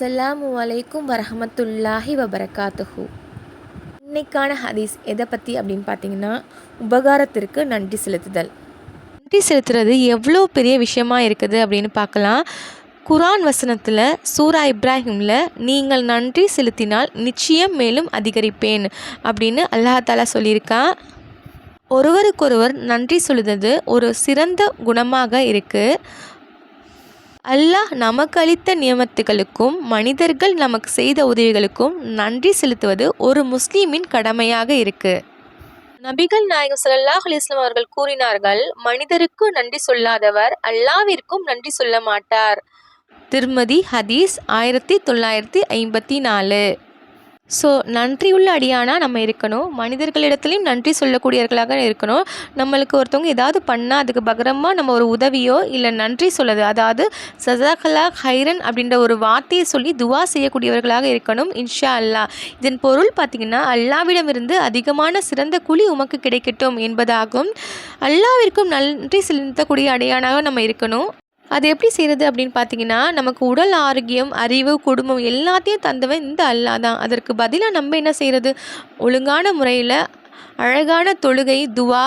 அஸ்ஸலாமு அலைக்கும் வரஹமத்துல்லாஹி வபரகாத்துஹூ. இன்னைக்கான ஹதீஸ் எதை பற்றி அப்படின்னு பார்த்தீங்கன்னா உபகாரத்திற்கு நன்றி செலுத்துதல். நன்றி செலுத்துறது எவ்வளோ பெரிய விஷயமா இருக்குது அப்படின்னு பார்க்கலாம். குரான் வசனத்தில் சூரா இப்ராஹிமில் நீங்கள் நன்றி செலுத்தினால் நிச்சயம் மேலும் அதிகரிப்பேன் அப்படின்னு அல்லாஹ் தாலா சொல்லியிருக்கான் ஒருவருக்கொருவர் நன்றி சொல்லுறது ஒரு சிறந்த குணமாக இருக்குது அல்லாஹ் நமக்கு அளித்த நியமத்துகளுக்கும் மனிதர்கள் நமக்கு செய்த உதவிகளுக்கும் நன்றி செலுத்துவது ஒரு முஸ்லீமின் கடமையாக இருக்குது நபிகள் நாயகம் சல்லாஹ் அலைஹி அவர்கள் கூறினார்கள் மனிதருக்கு நன்றி சொல்லாதவர் அல்லாவிற்கும் நன்றி சொல்ல மாட்டார். திருமதி ஹதீஸ் ஆயிரத்தி தொள்ளாயிரத்தி ஐம்பத்தி நாலு. ஸோ நன்றியுள்ள அடியானாக நம்ம இருக்கணும். மனிதர்களிடத்துலையும் நன்றி சொல்லக்கூடியவர்களாக இருக்கணும். நம்மளுக்கு ஒருத்தவங்க ஏதாவது பண்ணால் அதுக்கு பகரமாக நம்ம ஒரு உதவியோ இல்லை நன்றி சொல்லுது. அதாவது சசாகலா ஹைரன் அப்படின்ற ஒரு வார்த்தையை சொல்லி துவா செய்யக்கூடியவர்களாக இருக்கணும். இன்ஷா அல்லாஹ் இதன் பொருள் பார்த்திங்கன்னா அல்லாவிடமிருந்து அதிகமான சிறந்த குழி உமக்கு கிடைக்கட்டும் என்பதாகும். அல்லாவிற்கும் நன்றி செலுத்தக்கூடிய அடையானாக நம்ம இருக்கணும். அது எப்படி செய்கிறது அப்படின்னு பார்த்தீங்கன்னா நமக்கு உடல் ஆரோக்கியம் அறிவு குடும்பம் எல்லாத்தையும் தந்தவன் இந்த அல்லா தான். அதற்கு பதிலாக நம்ம என்ன செய்கிறது ஒழுங்கான முறையில் அழகான தொழுகை துவா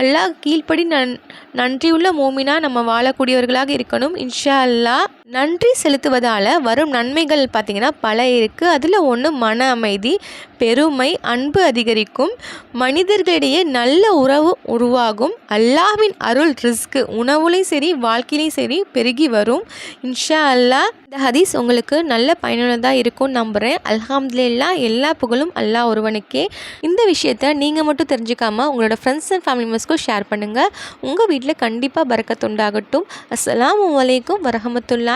அல்லாஹ் கீழ்ப்படி நன் நன்றியுள்ள மோமினா நம்ம வாழக்கூடியவர்களாக இருக்கணும். இன்ஷா அல்லாஹ் நன்றி செலுத்துவதால் வரும் நன்மைகள் பார்த்திங்கன்னா பல இருக்குது அதில் ஒன்று மன அமைதி பெருமை அன்பு அதிகரிக்கும். மனிதர்களிடையே நல்ல உறவு உருவாகும். அல்லாஹ்வின் அருள் ரிஸ்க்கு உணவுலையும் சரி வாழ்க்கையிலையும் சரி பெருகி வரும். இன்ஷா அல்லாஹ் இந்த ஹதீஸ் உங்களுக்கு நல்ல பயனுள்ளதாக இருக்கும்னு நம்புகிறேன் அல்ஹாம்துல்லா எல்லா புகழும் அல்லாஹ் ஒருவனுக்கே. இந்த விஷயத்த நீங்கள் மட்டும் தெரிஞ்சுக்காமல் உங்களோட ஃப்ரெண்ட்ஸ் அண்ட் ஃபேமிலி மெம்பர்ஸ்க்கும் ஷேர் பண்ணுங்கள் உங்கள் வீட்டில் கண்டிப்பாக பறக்கத்துண்டாகட்டும் வலைக்கும் வரமத்துல்லா